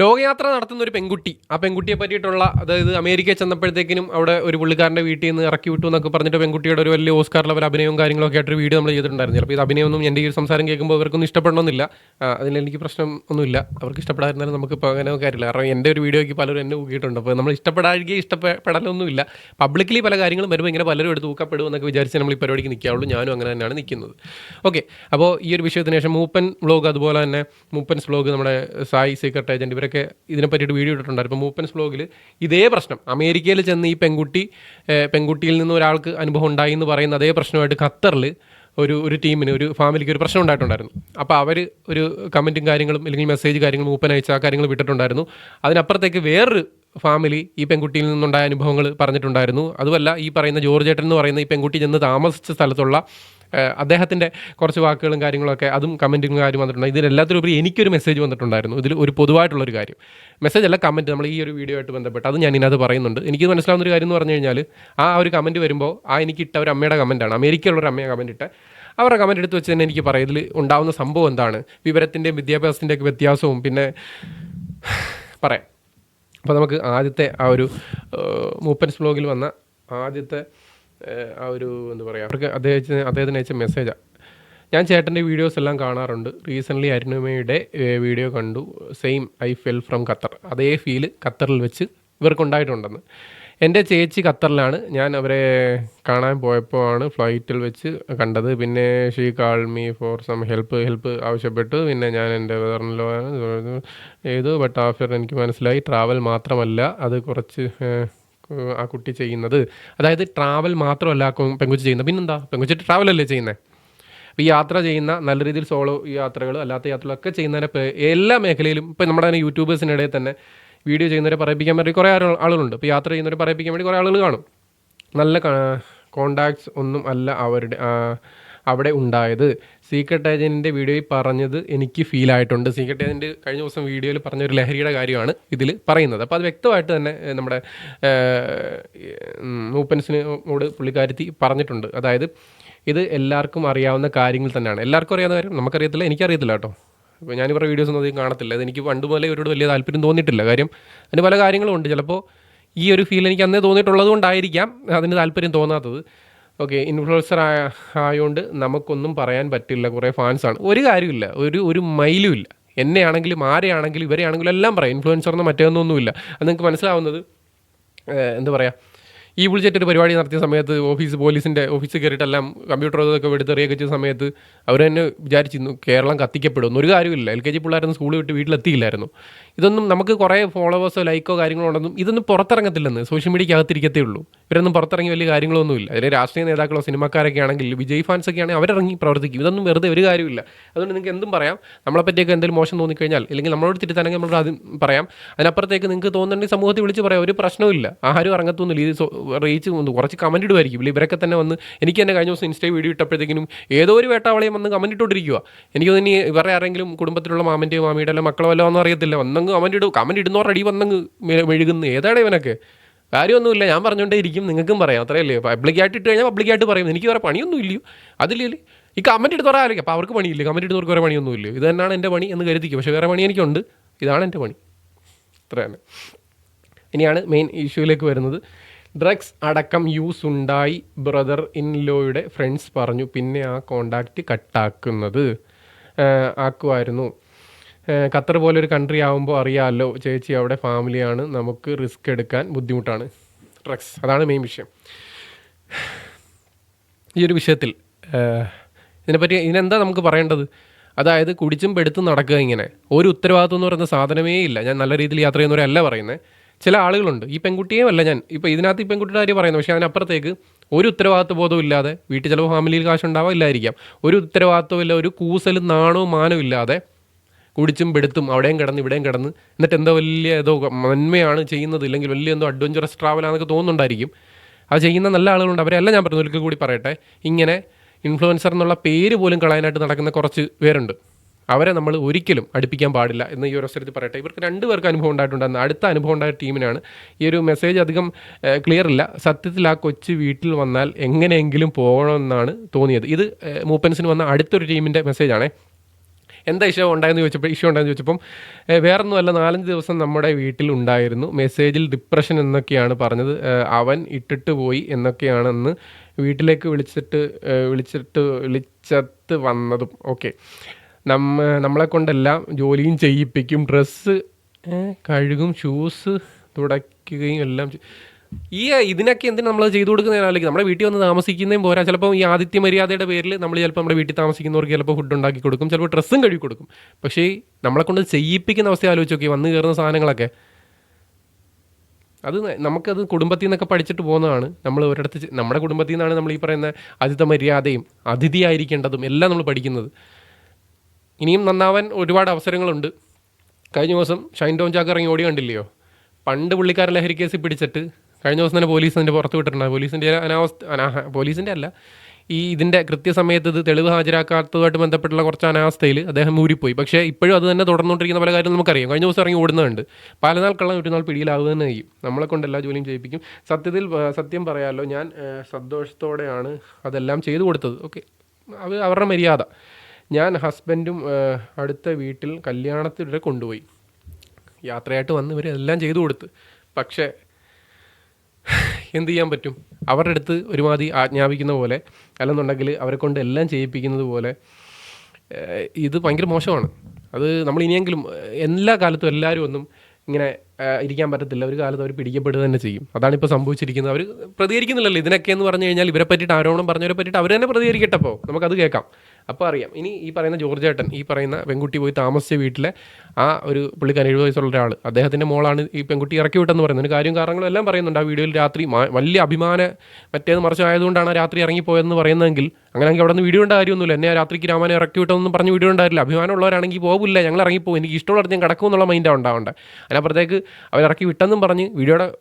ലോകയാത്ര നടത്തുന്ന ഒരു പെൺകുട്ടി. ആ പെൺകുട്ടിയെ പറ്റിയിട്ടുള്ള അതായത് അമേരിക്കയിൽ ചെന്നപ്പോഴത്തേക്കിനും അവിടെ ഒരു പുള്ളിക്കാരന്റെ വീട്ടിൽ നിന്ന് ഇറക്കി വിട്ടു എന്നൊക്കെ പറഞ്ഞിട്ട് പെൺകുട്ടിയുടെ ഒരു വലിയ ഓസ്കാർ ലെവൽ അഭിനയവും കാര്യങ്ങളൊക്കെ ആയിട്ടൊരു വീഡിയോ നമ്മൾ ചെയ്തിട്ടുണ്ടായിരുന്നു. അപ്പോൾ ഇത് അഭിനയമൊന്നും എന്റെ ഈ സംസാരം കേൾക്കുമ്പോൾ അവർക്കൊന്നും ഇഷ്ടപ്പെടണമെന്നില്ല. അതിലെനിക്ക് പ്രശ്നം ഒന്നുമില്ല. അവർക്ക് ഇഷ്ടപ്പെടാതിരുന്നാലും നമുക്കിപ്പോൾ അങ്ങനെ കാര്യമില്ല. കാരണം എന്റെ ഒരു വീഡിയോയ്ക്ക് പലരും എന്നെ ഊക്കിയിട്ടുണ്ട്. അപ്പോൾ നമ്മൾ ഇഷ്ടപ്പെടാതിരിക്കുക ഇഷ്ടപ്പെടലൊന്നുമില്ല. പബ്ലിക്കലി പല കാര്യങ്ങളും വരുമ്പോൾ ഇങ്ങനെ പലരും എടുത്ത് ഊക്കപ്പെടും എന്നൊക്കെ വിചാരിച്ച് നമ്മൾ ഈ പരിപാടിക്ക് നിൽക്കാവുള്ളൂ. ഞാനും അങ്ങനെ തന്നെയാണ് നിൽക്കുന്നത്. ഓക്കെ. അപ്പോൾ ഈ ഒരു വിഷയത്തിന് ശേഷം മൂപ്പൻ വ്ലോഗ് അതുപോലെ തന്നെ മൂപ്പൻസ് വ്ലോഗ് നമ്മുടെ സായി സീക്രട്ട് ഏജന്റ് ഇവരൊക്കെ ഇതിനെ പറ്റിയിട്ട് വീഡിയോ ഇട്ടിട്ടുണ്ടായിരുന്നു. ഇപ്പോൾ മൂപ്പൻസ് ബ്ലോഗിൽ ഇതേ പ്രശ്നം. അമേരിക്കയിൽ ചെന്ന് ഈ പെൺകുട്ടി പെൺകുട്ടിയിൽ നിന്ന് ഒരാൾക്ക് അനുഭവം ഉണ്ടായി എന്ന് പറയുന്ന അതേ പ്രശ്നമായിട്ട് ഖത്തറിൽ ഒരു ഒരു ടീമിന് ഒരു ഫാമിലിക്ക് ഒരു പ്രശ്നം ഉണ്ടായിട്ടുണ്ടായിരുന്നു. അപ്പോൾ അവർ ഒരു കമന്റും കാര്യങ്ങളും അല്ലെങ്കിൽ മെസ്സേജ് കാര്യങ്ങളും മൂപ്പൻ അയച്ച ആ കാര്യങ്ങൾ വിട്ടിട്ടുണ്ടായിരുന്നു. അതിനപ്പുറത്തേക്ക് വേറൊരു ഫാമിലി ഈ പെൺകുട്ടിയിൽ നിന്നുണ്ടായ അനുഭവങ്ങൾ പറഞ്ഞിട്ടുണ്ടായിരുന്നു. അതുമല്ല ഈ പറയുന്ന ജോർജ് ഏട്ടൻ എന്ന് പറയുന്ന ഈ പെൺകുട്ടി ചെന്ന് താമസിച്ച സ്ഥലത്തുള്ള അദ്ദേഹത്തിന്റെ കുറച്ച് വാക്കുകളും കാര്യങ്ങളൊക്കെ അതും കമന്റും കാര്യം വന്നിട്ടുണ്ട്. ഇതിലെല്ലാത്തിലുപരി എനിക്കൊരു മെസ്സേജ് വന്നിട്ടുണ്ടായിരുന്നു. ഇതിൽ ഒരു പൊതുവായിട്ടുള്ളൊരു കാര്യം. മെസ്സേജ് അല്ല കമന്റ് നമ്മൾ ഈ ഒരു വീഡിയോ ആയിട്ട് ബന്ധപ്പെട്ട് അത് ഞാൻ ഇതിനകത്ത് പറയുന്നുണ്ട്. എനിക്ക് മനസ്സിലാവുന്ന ഒരു കാര്യം എന്ന് പറഞ്ഞു കഴിഞ്ഞാൽ ആ ഒരു കമന്റ് വരുമ്പോൾ ആ എനിക്ക് ഇട്ട ഒരു അമ്മയുടെ കമന്റാണ് അമേരിക്കയിലുള്ള ഒരു അമ്മയെ കമന്റ് ഇട്ട. അവരുടെ കമന്റ് എടുത്ത് വെച്ച് തന്നെ എനിക്ക് പറയാം ഇതിൽ ഉണ്ടാവുന്ന സംഭവം എന്താണ്? വിവരത്തിന്റെയും വിദ്യാഭ്യാസത്തിന്റെയൊക്കെ വ്യത്യാസവും. പിന്നെ പറയാം. അപ്പോൾ നമുക്ക് ആദ്യത്തെ ആ ഒരു മൂപ്പൻസ് ബ്ലോഗിൽ വന്ന ആദ്യത്തെ ആ ഒരു എന്താ പറയുക അവർക്ക് അദ്ദേഹത്തിന് അദ്ദേഹത്തിന് അയച്ച മെസ്സേജാണ് ഞാൻ ചേട്ടന്റെ വീഡിയോസ് എല്ലാം കാണാറുണ്ട്. റീസെന്റ്ലി അരുണിമയുടെ വീഡിയോ കണ്ടു. Same I felt from Qatar. അതേ ഫീൽ ഖത്തറിൽ വെച്ച് ഇവർക്കുണ്ടായിട്ടുണ്ടെന്ന്. എന്റെ ചേച്ചി ഖത്തറിലാണ്. ഞാൻ അവരെ കാണാൻ പോയപ്പോൾ ആണ് ഫ്ലൈറ്റിൽ വെച്ച് കണ്ടത്. പിന്നെ she call me for some help help ആവശ്യപ്പെട്ടു. പിന്നെ ഞാൻ എന്റെ വേറെ ചെയ്തു ബട്ട് ആഫ്റ്റർ എനിക്ക് മനസ്സിലായി. ട്രാവൽ മാത്രമല്ല. അത് കുറച്ച് ആ കുട്ടി ചെയ്യുന്നത്. അതായത് ട്രാവൽ മാത്രമല്ല പെങ്കുച്ചി ചെയ്യുന്നത്. പിന്നെന്താ? പെങ്കുച്ചി ട്രാവൽ അല്ലേ ചെയ്യുന്നത് ഈ യാത്ര ചെയ്യുന്ന നല്ല രീതിയിൽ സോളോ യാത്രകൾ അല്ലാത്ത യാത്രകളൊക്കെ ചെയ്യുന്നതിനെ എല്ലാ മേഖലയിലും ഇപ്പോൾ നമ്മുടെ തന്നെ യൂട്യൂബേഴ്സിനിടയിൽ തന്നെ വീഡിയോ ചെയ്യുന്നവരെ പറയിപ്പിക്കാൻ വേണ്ടി കുറേ ആളുകളുണ്ട്. ഇപ്പോൾ യാത്ര ചെയ്യുന്നവരെ പറയിപ്പിക്കാൻ വേണ്ടി കുറേ ആളുകൾ കാണും. നല്ല കോണ്ടാക്ട്സ് ഒന്നും അല്ല അവരുടെ അവിടെ ഉണ്ടായത്. സീക്രട്ട് ഏജന്റിന്റെ വീഡിയോയിൽ പറഞ്ഞത് എനിക്ക് ഫീൽ ആയിട്ടുണ്ട്. സീക്രട്ട് ഏജന്റ് കഴിഞ്ഞ ദിവസം വീഡിയോയിൽ പറഞ്ഞ ഒരു ലഹരിയുടെ കാര്യമാണ് ഇതിൽ പറയുന്നത്. അപ്പോൾ അത് വ്യക്തമായിട്ട് തന്നെ നമ്മുടെ മൂപ്പൻസിനോട് പുള്ളിക്കാരത്തി പറഞ്ഞിട്ടുണ്ട്. അതായത് ഇത് എല്ലാവർക്കും അറിയാവുന്ന കാര്യങ്ങൾ തന്നെയാണ്. എല്ലാവർക്കും അറിയാവുന്ന കാര്യം നമുക്കറിയത്തില്ല എനിക്കറിയത്തില്ല കേട്ടോ. ഇപ്പോൾ ഞാൻ ഇവരുടെ വീഡിയോസ് ഒന്നും അധികം കാണത്തില്ല. അത് എനിക്ക് പണ്ട് മുതലേ ഇവരോട് വലിയ താല്പര്യം തോന്നിയിട്ടില്ല. കാര്യം അതിന് പല കാര്യങ്ങളും ഉണ്ട്. ചിലപ്പോൾ ഈ ഒരു ഫീൽ എനിക്ക് അന്നേ തോന്നിയിട്ടുള്ളത് കൊണ്ടായിരിക്കാം അതിന് താല്പര്യം തോന്നാത്തത്. ഓക്കെ ഇൻഫ്ലുവൻസർ ആയ ആയതുകൊണ്ട് നമുക്കൊന്നും പറയാൻ പറ്റില്ല കുറേ ഫാൻസാണ് ഒരു കാര്യമില്ല ഒരു ഒരു മൈലും ഇല്ല. എന്നെ ആണെങ്കിലും ആരെയാണെങ്കിലും ഇവരെയാണെങ്കിലും എല്ലാം പറയാം. ഇൻഫ്ലുവൻസർ എന്ന് മറ്റേതൊന്നുമില്ല അത് നിങ്ങൾക്ക് മനസ്സിലാവുന്നത് എന്താ പറയുക ഈ വിളിച്ചിട്ട് ഒരു പരിപാടി നടത്തിയ സമയത്ത് ഓഫീസ് പോലീസിന്റെ ഓഫീസിൽ കയറിയിട്ടെല്ലാം കമ്പ്യൂട്ടർ ഇതൊക്കെ എടുത്തെറിയൊക്കെ ചെയ്ത സമയത്ത് അവർ തന്നെ വിചാരിച്ചിരുന്നു കേരളം കത്തിക്കപ്പെടും ഒരു കാര്യമില്ല എൽ കെ ജി പിള്ളേരൊന്നും സ്കൂളിൽ വിട്ട് വീട്ടിലെത്തിയില്ലായിരുന്നു. ഇതൊന്നും നമുക്ക് കുറേ ഫോളോവേഴ്സോ ലൈക്കോ കാര്യങ്ങളോ ഉണ്ടെന്നും ഇതൊന്നും പുറത്തിറങ്ങത്തില്ലെന്ന് സോഷ്യൽ മീഡിയയ്ക്ക് അകത്തിരിക്കത്തേ ഉള്ളൂ. ഇവരൊന്നും പുറത്തിറങ്ങി വലിയ കാര്യങ്ങളൊന്നുമില്ല. അതിൽ രാഷ്ട്രീയ നേതാക്കളോ സിനിമാക്കാരൊക്കെ ആണെങ്കിൽ വിജയ് ഫാൻസ് ഒക്കെ ആണെങ്കിൽ അവരിറങ്ങി പ്രവർത്തിക്കും. ഇതൊന്നും വെറുതെ ഒരു കാര്യമില്ല അതുകൊണ്ട് നിങ്ങൾക്ക് എന്തും പറയാം. നമ്മളെ പറ്റിയൊക്കെ എന്തെങ്കിലും മോശം തോന്നിക്കഴിഞ്ഞാൽ അല്ലെങ്കിൽ നമ്മളോട് തിരുത്താനെങ്കിൽ നമ്മളോട് ആദ്യം പറയാം. അതിനപ്പുറത്തേക്ക് നിങ്ങൾക്ക് തോന്നുന്നുണ്ടെങ്കിൽ സമൂഹത്തിൽ വിളിച്ച് പറയാം. ഒരു പ്രശ്നമില്ല ആരും ഇറങ്ങത്തൊന്നുമില്ല ഇത് റീച്ച് കുറച്ച് കമന്റ് ഇടുമായിരിക്കും ഇല്ല ഇവരൊക്കെ തന്നെ വന്ന് എനിക്ക് തന്നെ കഴിഞ്ഞ ദിവസം ഇൻസ്റ്റയിൽ വീഡിയോ ഇട്ടപ്പോഴത്തേക്കിനും ഏതോ ഒരു വേട്ടാവളയും വന്ന് കമന്റ് ഇട്ടുകൊണ്ടിരിക്കുക എനിക്ക് തന്നെ ഇവരുടെ ആരെങ്കിലും കുടുംബത്തിലുള്ള മാമന്റെയോ മാമിയുടെ അല്ല മക്കളോ വല്ലതും ഒന്നും അറിയത്തില്ല. വന്നങ്ങ് കമന്റ് ഇടും. കമന്റ് ഇടുന്നവർ അടി വന്നങ്ങ് മെഴുകുന്നു. ഏതാണ് ഇവനൊക്കെ? കാര്യമൊന്നുമില്ല. ഞാൻ പറഞ്ഞുകൊണ്ടേ ഇരിക്കും. നിങ്ങൾക്കും പറയാം. അത്രയല്ലേ? പബ്ലിക്കായിട്ട് ഇട്ട് കഴിഞ്ഞാൽ പബ്ലിക്കായിട്ട് പറയും. എനിക്ക് വേറെ പണിയൊന്നും ഇല്ലയോ? അതില്ലേ ഈ കമന്റ് എടുത്ത് ആരൊക്കെ അപ്പോൾ അവർക്ക് പണിയില്ല? കമന്റ് ഇടുന്നവർക്ക് വേറെ പണിയൊന്നും ഇല്ല ഇത് തന്നെയാണ് എന്റെ പണി എന്ന് കരുതിക്കും. പക്ഷേ വേറെ പണി എനിക്കുണ്ട്. ഇതാണ് എന്റെ പണി. ഇത്രയാണ്. ഇനിയാണ് മെയിൻ ഇഷ്യൂയിലേക്ക് വരുന്നത്. ഡ്രഗ്സ് അടക്കം യൂസ് ഉണ്ടായി ബ്രദർ ഇൻ ലോയുടെ ഫ്രണ്ട്സ് പറഞ്ഞു പിന്നെ ആ കോണ്ടാക്റ്റ് കട്ടാക്കുന്നത് ആക്കുമായിരുന്നു. ഖത്തർ പോലൊരു കൺട്രി ആകുമ്പോൾ അറിയാമല്ലോ ചേച്ചി അവിടെ ഫാമിലിയാണ് നമുക്ക് റിസ്ക് എടുക്കാൻ ബുദ്ധിമുട്ടാണ്. ഡ്രഗ്സ് അതാണ് മെയിൻ വിഷയം. ഈ ഒരു വിഷയത്തിൽ ഇതിനെപ്പറ്റി ഇതിനെന്താ നമുക്ക് പറയേണ്ടത്? അതായത് കുടിച്ചും പെടുത്തും നടക്കുക ഇങ്ങനെ. ഒരു ഉത്തരവാദിത്വം എന്ന് പറയുന്ന സാധനമേ ഇല്ല. ഞാൻ നല്ല രീതിയിൽ യാത്ര ചെയ്യുന്നവരല്ല പറയുന്നത് ചില ആളുകളുണ്ട്. ഈ പെൺകുട്ടിയെയല്ല ഞാൻ. ഇപ്പോൾ ഇതിനകത്ത് ഈ പെൺകുട്ടിയുടെ കാര്യം പറയുന്നത്. പക്ഷേ അതിനപ്പുറത്തേക്ക് ഒരു ഉത്തരവാദിത്വ ബോധവും ഇല്ലാതെ വീട്ടിൽ ചിലപ്പോൾ ഫാമിലിയിൽ കാശുണ്ടാവാം ഇല്ലായിരിക്കാം. ഒരു ഉത്തരവാദിത്വം ഇല്ല. ഒരു കൂസലും നാണവും മാനവും ഇല്ലാതെ കുടിച്ചും പെടുത്തും അവിടെയും കിടന്ന് ഇവിടെയും കിടന്ന് എന്നിട്ട് എന്തോ വലിയ ഏതോ നന്മയാണ് ചെയ്യുന്നത്. ഇല്ലെങ്കിൽ വലിയ എന്തോ അഡ്വഞ്ചറസ് ട്രാവലാന്നൊക്കെ തോന്നുന്നുണ്ടായിരിക്കും. അത് ചെയ്യുന്ന നല്ല ആളുകളുണ്ട്. അവരെല്ലാം ഞാൻ പറഞ്ഞു ഒരിക്കൽ കൂടി പറയട്ടെ. ഇങ്ങനെ ഇൻഫ്ലുവൻസർ എന്നുള്ള പേര് പോലും കളയാനായിട്ട് നടക്കുന്ന കുറച്ച് പേരുണ്ട്. അവരെ നമ്മൾ ഒരിക്കലും അടുപ്പിക്കാൻ പാടില്ല എന്ന് ഈ ഒരു അവസരത്തിൽ പറയട്ടെ. ഇവർക്ക് രണ്ട് പേർക്ക് അനുഭവം ഉണ്ടായിട്ടുണ്ടെന്ന് അടുത്ത അനുഭവം ഉണ്ടായ ടീമിനാണ്. ഈ ഒരു മെസ്സേജ് അധികം ക്ലിയർ ഇല്ല. സത്യത്തിൽ ആ കൊച്ചു വീട്ടിൽ വന്നാൽ എങ്ങനെയെങ്കിലും പോകണമെന്നാണ് തോന്നിയത്. ഇത് മൂപ്പൻസിന് വന്ന അടുത്തൊരു ടീമിന്റെ മെസ്സേജാണേ എന്താ ഇഷ്യൂ ഉണ്ടായെന്ന് ചോദിച്ചപ്പോൾ ഇഷ്യൂ ഉണ്ടായെന്ന് ചോദിച്ചപ്പം വേറൊന്നുമല്ല നാലഞ്ച് ദിവസം നമ്മുടെ വീട്ടിൽ ഉണ്ടായിരുന്നു. മെസ്സേജിൽ ഡിപ്രഷൻ എന്നൊക്കെയാണ് പറഞ്ഞത്. അവൻ ഇട്ടിട്ട് പോയി എന്നൊക്കെയാണെന്ന് വീട്ടിലേക്ക് വിളിച്ചിട്ട് വിളിച്ചിട്ട് വിളിച്ചത്ത് വന്നതും. ഓക്കെ നമ്മ നമ്മളെ കൊണ്ടെല്ലാം ജോലിയും ചെയ്യിപ്പിക്കും. ഡ്രസ്സ് കഴുകും ഷൂസ് തുടയ്ക്കുകയും എല്ലാം. ഈ ഇതിനൊക്കെ എന്തിനാ നമ്മൾ ചെയ്തു കൊടുക്കുന്നതിനാലേക്ക് നമ്മുടെ വീട്ടിൽ വന്ന് താമസിക്കുന്നതും പോരാ. ചിലപ്പോൾ ഈ ആദിത്യ മര്യാദയുടെ പേരിൽ നമ്മൾ ചിലപ്പോൾ നമ്മുടെ വീട്ടിൽ താമസിക്കുന്നവർക്ക് ചിലപ്പോൾ ഫുഡ് ഉണ്ടാക്കി കൊടുക്കും. ചിലപ്പോൾ ഡ്രസ്സും കഴുകി കൊടുക്കും. പക്ഷേ നമ്മളെ കൊണ്ട് ചെയ്യിപ്പിക്കുന്ന അവസ്ഥ ആലോചിച്ച് നോക്കി വന്ന് കയറുന്ന സാധനങ്ങളൊക്കെ. അത് നമുക്കത് കുടുംബത്തിൽ നിന്നൊക്കെ പഠിച്ചിട്ട് പോകുന്നതാണ്. നമ്മൾ ഒരിടത്ത് നമ്മുടെ കുടുംബത്തിൽ നിന്നാണ് നമ്മൾ ഈ പറയുന്ന അതിഥ മര്യാദയും അതിഥിയായിരിക്കേണ്ടതും എല്ലാം നമ്മൾ പഠിക്കുന്നത്. ഇനിയും നന്നാവാൻ ഒരുപാട് അവസരങ്ങളുണ്ട്. കഴിഞ്ഞ ദിവസം ഷൈൻ ടോം ചാക്ക് ഇറങ്ങി ഓടി കണ്ടില്ലയോ? പണ്ട് പുള്ളിക്കാരൻ ലഹരി കേസിൽ പിടിച്ചിട്ട് കഴിഞ്ഞ ദിവസം തന്നെ പോലീസ് അതിന്റെ പുറത്ത് വിട്ടിട്ടുണ്ട്. പോലീസിന്റെ അനാവസ്ഥ അനാഹ പോലീസിന്റെ അല്ല. ഈ ഇതിന്റെ കൃത്യസമയത്ത് ഇത് തെളിവ് ഹാജരാക്കാത്തതുമായിട്ട് ബന്ധപ്പെട്ടുള്ള കുറച്ച് അനാവസ്ഥയിൽ അദ്ദേഹം ഊരിപ്പോയി. പക്ഷേ ഇപ്പോഴും അത് തന്നെ തുടർന്നുകൊണ്ടിരിക്കുന്ന പല കാര്യങ്ങളും നമുക്കറിയാം. കഴിഞ്ഞ ദിവസം ഇറങ്ങി ഓടുന്നുണ്ട് പലനാൾ കള്ളം ഒരു നാൾ പിടിയിലാവുക തന്നെ ചെയ്യും. നമ്മളെ ജോലിയും ചെയ്യിപ്പിക്കും. സത്യത്തിൽ സത്യം പറയാമല്ലോ ഞാൻ സന്തോഷത്തോടെയാണ് അതെല്ലാം ചെയ്തു കൊടുത്തത്. ഓക്കെ. അത് അവരുടെ മര്യാദ. ഞാൻ ഹസ്ബൻഡും അടുത്ത വീട്ടിൽ കല്യാണത്തിനിടെ കൊണ്ടുപോയി. യാത്രയായിട്ട് വന്ന് എല്ലാം ചെയ്തു കൊടുത്ത്. പക്ഷേ എന്ത് ചെയ്യാൻ പറ്റും? അവരുടെ അടുത്ത് ഒരുമാതിരി ആജ്ഞാപിക്കുന്ന പോലെ അല്ലെന്നുണ്ടെങ്കിൽ അവരെ കൊണ്ട് എല്ലാം ചെയ്യിപ്പിക്കുന്നത് പോലെ ഇത് ഭയങ്കര മോശമാണ്. അത് നമ്മൾ ഇനിയെങ്കിലും എല്ലാ കാലത്തും എല്ലാവരും ഒന്നും ഇങ്ങനെ ഇരിക്കാൻ പറ്റത്തില്ല. ഒരു കാലത്ത് അവർ പിടിക്കപ്പെടുക തന്നെ ചെയ്യും. അതാണ് ഇപ്പോൾ സംഭവിച്ചിരിക്കുന്നത്. അവർ പ്രതികരിക്കുന്നില്ലല്ലോ. ഇതിനൊക്കെ എന്ന് പറഞ്ഞു കഴിഞ്ഞാൽ ഇവരെ പറ്റിയിട്ട് ആരോപണം പറഞ്ഞവരെ പറ്റിയിട്ട് അവർ തന്നെ പ്രതികരിക്കട്ടെ അപ്പോൾ നമുക്കത് കേൾക്കാം. അപ്പോൾ അറിയാം. ഇനി ഈ പറയുന്ന ജോർജ് ഏട്ടൻ ഈ പറയുന്ന പെൺകുട്ടി പോയി താമസിച്ച വീട്ടിലെ ആ ഒരു പുള്ളിക്കാരൻ എഴുപത് വയസ്സുള്ള ഒരാൾ അദ്ദേഹത്തിന്റെ മോളാണ് ഈ പെൺകുട്ടി ഇറക്കി വിട്ടെന്ന് പറയുന്നത്. കാര്യം കാരണങ്ങളും എല്ലാം പറയുന്നുണ്ട്. ആ വീഡിയോയിൽ രാത്രി വലിയ അഭിമാന മറ്റേത് മറിച്ച് ആയതുകൊണ്ടാണ് ആ രാത്രി ഇറങ്ങിപ്പോയതെന്ന് പറയുന്നതെങ്കിൽ അങ്ങനെയെങ്കിൽ അവിടെ നിന്ന് വീഡിയോ ഉണ്ട കാര്യമൊന്നുമില്ല. എന്നെ രാത്രിക്ക് രാമാനെ ഇറക്കി വിട്ടതെന്നും പറഞ്ഞ് വീഡിയോ ഉണ്ടായില്ല അഭിമാനമുള്ളവരാണെങ്കിൽ പോകില്ല ഞങ്ങൾ ഇറങ്ങിപ്പോകും എനിക്ക് ഇഷ്ടമുള്ള ഞാൻ കിടക്കും എന്നുള്ള മൈൻഡാണ് ഉണ്ടാവേണ്ടത് അതിനപ്പുറത്തേക്ക് അവർ ഇറക്കി വിട്ടെന്നും പറഞ്ഞ്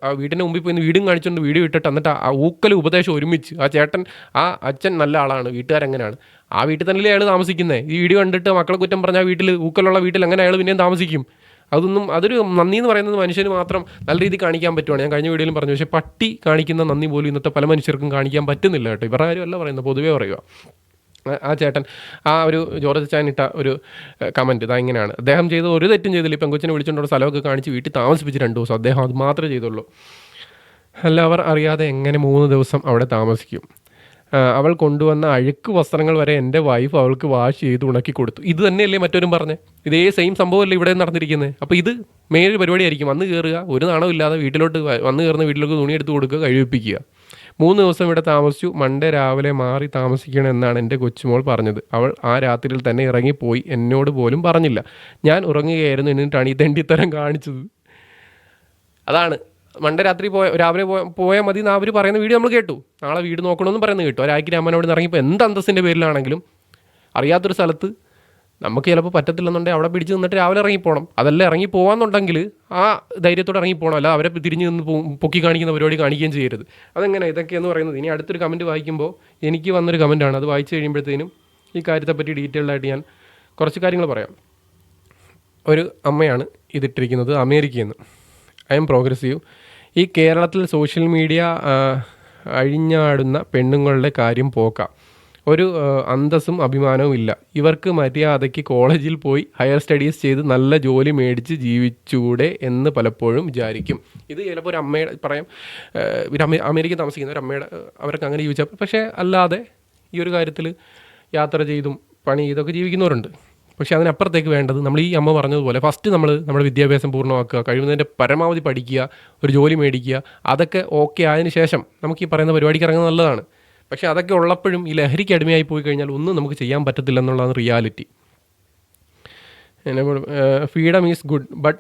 ആ വീടിന്റെ മുമ്പിൽ പോയി വീടും കാണിച്ചുകൊണ്ട് വീഡിയോ ഇട്ടിട്ട് എന്നിട്ട് ആ ഊക്കൽ ഉപദേശം ഒരുമിച്ച് ആ ചേട്ടൻ ആ അച്ഛൻ നല്ല ആളാണ്. വീട്ടുകാരെങ്ങനെയാണ് ആ വീട്ടിൽ തന്നെയല്ലേ അയാൾ താമസിക്കുന്നത് ഈ വീഡിയോ കണ്ടിട്ട് മക്കളെ കുറ്റം പറഞ്ഞാൽ വീട്ടിൽ ഊക്കലുള്ള വീട്ടിൽ അങ്ങനെ അയാൾ പിന്നെയും താമസിക്കും. അതൊന്നും അതൊരു നന്ദി എന്ന് പറയുന്നത് മനുഷ്യന് മാത്രം നല്ല രീതിയിൽ കാണിക്കാൻ പറ്റുവാണ്. ഞാൻ കഴിഞ്ഞ വീഡിയോയിലും പറഞ്ഞു പക്ഷേ പട്ടി കാണിക്കുന്ന നന്ദി പോലും ഇന്നത്തെ പല മനുഷ്യർക്കും കാണിക്കാൻ പറ്റുന്നില്ല കേട്ടോ. ഇവരുടെ കാര്യമല്ല പറയുന്നത് പൊതുവേ പറയുക. ആ- ചേട്ടൻ ആ ഒരു ജോർജ് ചാൻ ഇട്ട ഒരു കമന്റ് ഇതാ ഇങ്ങനെയാണ്. അദ്ദേഹം ചെയ്ത ഒരു തെറ്റും ചെയ്തില്ല. ഈ പെങ്കൊച്ചിനെ വിളിച്ചുകൊണ്ടുള്ള സ്ഥലമൊക്കെ കാണിച്ച് വീട്ടിൽ താമസിപ്പിച്ച് രണ്ട് ദിവസം. അദ്ദേഹം അത് മാത്രമേ ചെയ്തുള്ളൂ. അല്ല അവർ അറിയാതെ എങ്ങനെ മൂന്ന് ദിവസം അവിടെ താമസിക്കും. അവൾ കൊണ്ടുവന്ന അഴുക്ക് വസ്ത്രങ്ങൾ വരെ എന്റെ വൈഫ് അവൾക്ക് വാഷ് ചെയ്ത് ഉണക്കി കൊടുത്തു. ഇത് തന്നെയല്ലേ മറ്റൊരും പറഞ്ഞേ? ഇതേ സെയിം സംഭവമല്ലേ ഇവിടെ നടന്നിരിക്കുന്നത് അപ്പോൾ ഇത് മെയിൻ പരിപാടിയായിരിക്കും. വന്ന് കയറുക ഒരു നാണമില്ലാതെ വീട്ടിലോട്ട് വന്ന് കയറുന്ന വീട്ടിലേക്ക് തുണി എടുത്ത് കൊടുക്കുക കഴിവിപ്പിക്കുക മൂന്ന് ദിവസം ഇവിടെ താമസിച്ചു. മൺഡേ രാവിലെ മാറി താമസിക്കണം എന്നാണ് എന്റെ കൊച്ചുമോൾ പറഞ്ഞത്. അവൾ ആ രാത്രിയിൽ തന്നെ ഇറങ്ങിപ്പോയി. എന്നോട് പോലും പറഞ്ഞില്ല. ഞാൻ ഉറങ്ങുകയായിരുന്നു എന്നിട്ടാണ് ഈ തെണ്ടിത്തരം കാണിച്ചത്. അതാണ് മണ്ട രാത്രി പോയ രാവിലെ പോയ- പോയാൽ മതി എന്ന് അവർ പറയുന്ന വീഡിയോ നമ്മൾ കേട്ടു. നാളെ വീട് നോക്കണമെന്ന് പറയുന്നത് കേട്ടു. രാഖി രാമനോട് ഇറങ്ങിയപ്പോൾ എന്ത് അന്തസ്സിന്റെ പേരിലാണെങ്കിലും അറിയാത്തൊരു സ്ഥലത്ത് നമുക്ക് ചിലപ്പോൾ പറ്റത്തില്ലെന്നുണ്ടെങ്കിൽ അവിടെ പിടിച്ച് നിന്നിട്ട് രാവിലെ ഇറങ്ങിപ്പോകണം അതല്ല ഇറങ്ങി പോകാന്നുണ്ടെങ്കിൽ ആ ധൈര്യത്തോടെ ഇറങ്ങിപ്പോകണം അല്ല അവരെ തിരിഞ്ഞ് നിന്ന് പൊക്കി കാണിക്കുന്ന പരിപാടി കാണിക്കുകയും ചെയ്യരുത്. അതെങ്ങനെ? ഇതൊക്കെയെന്ന് പറയുന്നത്. ഇനി അടുത്തൊരു കമന്റ് വായിക്കുമ്പോൾ എനിക്ക് വന്നൊരു കമന്റാണ് അത് വായിച്ചു കഴിയുമ്പോഴത്തേനും ഈ കാര്യത്തെപ്പറ്റി ഡീറ്റെയിൽഡ് ആയിട്ട് ഞാൻ കുറച്ച് കാര്യങ്ങൾ പറയാം. ഒരു അമ്മയാണ് ഇതിട്ടിരിക്കുന്നത്. അമേരിക്കയിൽ നിന്ന്. ഐ എം പ്രോഗ്രസീവ് ഈ കേരളത്തിൽ സോഷ്യൽ മീഡിയ അഴിഞ്ഞാടുന്ന പെണ്ണുങ്ങളുടെ കാര്യം പോക്കാം. ഒരു അന്തസ്സും അഭിമാനവും ഇല്ല. ഇവർക്ക് മര്യാദയ്ക്ക് കോളേജിൽ പോയി ഹയർ സ്റ്റഡീസ് ചെയ്ത് നല്ല ജോലി മേടിച്ച് ജീവിച്ചൂടെ എന്ന് പലപ്പോഴും വിചാരിക്കും. ഇത് ചിലപ്പോൾ ഒരു അമ്മയുടെ പറയാം ഒരു അമേ അമേരിക്ക താമസിക്കുന്ന ഒരു അമ്മയുടെ അവർക്ക് അങ്ങനെ ജീവിച്ചാൽ പക്ഷേ അല്ലാതെ ഈ ഒരു കാര്യത്തിൽ യാത്ര ചെയ്തും പണി ചെയ്തൊക്കെ ജീവിക്കുന്നവരുണ്ട്. പക്ഷേ അതിനപ്പുറത്തേക്ക് വേണ്ടത് നമ്മൾ ഈ അമ്മ പറഞ്ഞതുപോലെ ഫസ്റ്റ് നമ്മൾ നമ്മുടെ വിദ്യാഭ്യാസം പൂർണമാക്കുക കഴിയുന്നതിന്റെ പരമാവധി പഠിക്കുക ഒരു ജോലി മേടിക്കുക അതൊക്കെ ഓക്കെ ആയതിനു ശേഷം നമുക്ക് ഈ പറയുന്ന പരിപാടിക്ക് ഇറങ്ങുന്നത് നല്ലതാണ്. പക്ഷേ അതൊക്കെ ഉള്ളപ്പോഴും ഈ ലഹരിക്ക് അടിമയായി പോയി കഴിഞ്ഞാൽ ഒന്നും നമുക്ക് ചെയ്യാൻ പറ്റത്തില്ല എന്നുള്ളതാണ് reality freedom is good but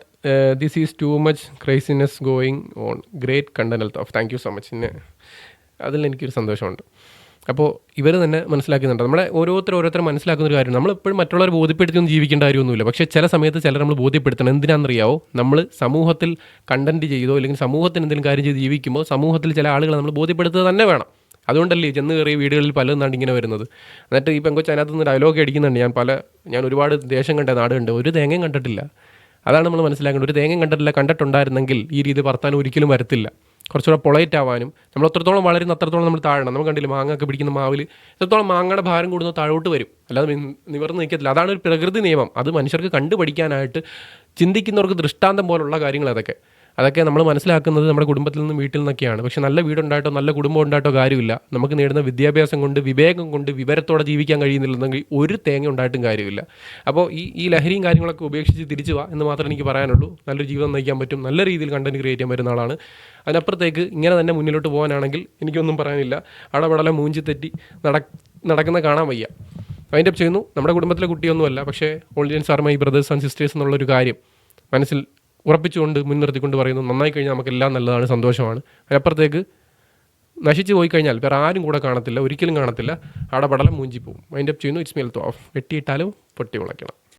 this is too much craziness going on great content health of thank you so much പിന്നെ അതിൽ എനിക്കൊരു സന്തോഷമുണ്ട്. അപ്പോൾ ഇവർ തന്നെ മനസ്സിലാക്കുന്നുണ്ട്. നമ്മളെ ഓരോരുത്തർ ഓരോരുത്തർ മനസ്സിലാക്കുന്ന ഒരു കാര്യം. നമ്മൾ എപ്പോഴും മറ്റുള്ളവരെ ബോധ്യപ്പെടുത്തിയൊന്നും ജീവിക്കേണ്ട കാര്യമൊന്നുമില്ല. പക്ഷേ ചില സമയത്ത് ചിലർ നമ്മൾ ബോധ്യപ്പെടുത്തണം. എന്തിനാണെന്നറിയാവോ? നമ്മൾ സമൂഹത്തിൽ കണ്ടന്റ് ചെയ്തോ അല്ലെങ്കിൽ സമൂഹത്തിന് എന്തെങ്കിലും കാര്യം ചെയ്ത് ജീവിക്കുമ്പോൾ സമൂഹത്തിൽ ചില ആളുകളെ നമ്മൾ ബോധ്യപ്പെടുത്തുക തന്നെ വേണം. അതുകൊണ്ടല്ലേ ചെന്ന് കയറിയ വീടുകളിൽ പലതും ഇങ്ങനെ വരുന്നത്. എന്നിട്ട് ഈ പെങ്കൊച്ച അതിനകത്ത് ഡയലോഗ് അടിക്കുന്നുണ്ട്. ഞാൻ പല ഞാൻ ഒരുപാട് ദേശം കണ്ട നാട് കണ്ട് ഒരു തേങ്ങയും കണ്ടിട്ടില്ല. അതാണ് നമ്മൾ മനസ്സിലാക്കേണ്ടത്. ഒരു തേങ്ങയും കണ്ടിട്ടില്ല കണ്ടിട്ടുണ്ടായിരുന്നെങ്കിൽ ഈ രീതി വർത്താനം ഒരിക്കലും വരത്തില്ല. കുറച്ചുകൂടെ പൊളൈറ്റ് ആവാനും നമ്മൾ എത്രത്തോളം വളരുന്ന അത്രത്തോളം നമ്മൾ താഴണം. നമ്മൾ കണ്ടില്ല മാങ്ങ ഒക്കെ പിടിക്കുന്ന മാവിൽ എത്രത്തോളം മാങ്ങയുടെ ഭാരം കൂടുന്ന താഴോട്ട് വരും. അല്ലാതെ നിവർന്ന് നിൽക്കത്തില്ല അതാണ് ഒരു പ്രകൃതി നിയമം. അത് മനുഷ്യർക്ക് കണ്ടുപഠിക്കാനായിട്ട് ചിന്തിക്കുന്നവർക്ക് ദൃഷ്ടാന്തം പോലുള്ള കാര്യങ്ങൾ അതൊക്കെ. അതൊക്കെ നമ്മൾ മനസ്സിലാക്കുന്നത് നമ്മുടെ കുടുംബത്തിൽ നിന്നും വീട്ടിൽ നിന്നൊക്കെയാണ്. പക്ഷെ നല്ല വീടുണ്ടായിട്ടോ നല്ല കുടുംബം ഉണ്ടായിട്ടോ കാര്യമില്ല. നമുക്ക് നേടുന്ന വിദ്യാഭ്യാസം കൊണ്ട് വിവേകം കൊണ്ട് വിവരത്തോടെ ജീവിക്കാൻ കഴിയുന്നില്ലെന്നെങ്കിൽ ഒരു തേങ്ങ ഉണ്ടായിട്ടും കാര്യമില്ല. അപ്പോൾ ഈ ഈ ലഹരിയും കാര്യങ്ങളൊക്കെ ഉപേക്ഷിച്ച് തിരിച്ചു വാ എന്ന് മാത്രമേ എനിക്ക് പറയാനുള്ളൂ. നല്ലൊരു ജീവിതം നയിക്കാൻ പറ്റും. നല്ല രീതിയിൽ കണ്ടന്റ് ക്രിയേറ്റ് ചെയ്യാൻ പറ്റുന്ന ആളാണ്. അതിനപ്പുറത്തേക്ക് ഇങ്ങനെ തന്നെ മുന്നിലോട്ട് പോകാനാണെങ്കിൽ എനിക്കൊന്നും പറയാനില്ല. അടപടല മൂഞ്ചി തെറ്റി നട നടക്കുന്ന കാണാൻ വയ്യ. വൈൻഡ് അപ്പ് ചെയ്യുന്നു. നമ്മുടെ കുടുംബത്തിലെ കുട്ടിയൊന്നുമല്ല. പക്ഷേ ഓൾ സാർമായി ബ്രദേഴ്സ് ആൻഡ് സിസ്റ്റേഴ്സ് എന്നുള്ളൊരു കാര്യം മനസ്സിൽ ഉറപ്പിച്ചുകൊണ്ട് മുൻനിർത്തിക്കൊണ്ട് പറയുന്നു നന്നായി കഴിഞ്ഞാൽ നമുക്ക് എല്ലാം നല്ലതാണ് സന്തോഷമാണ്. അതിനപ്പുറത്തേക്ക് നശിച്ചു പോയി കഴിഞ്ഞാൽ വേറെ ആരും കൂടെ കാണത്തില്ല ഒരിക്കലും കാണത്തില്ല. അവിടെ പടലം മൂഞ്ചി പോകും മൈൻഡ് അപ്പ് ചെയ്യുന്നു ഇറ്റ്സ് മെൽ ഓഫ് വെട്ടിയിട്ടാലും പൊട്ടി മുളയ്ക്കണം.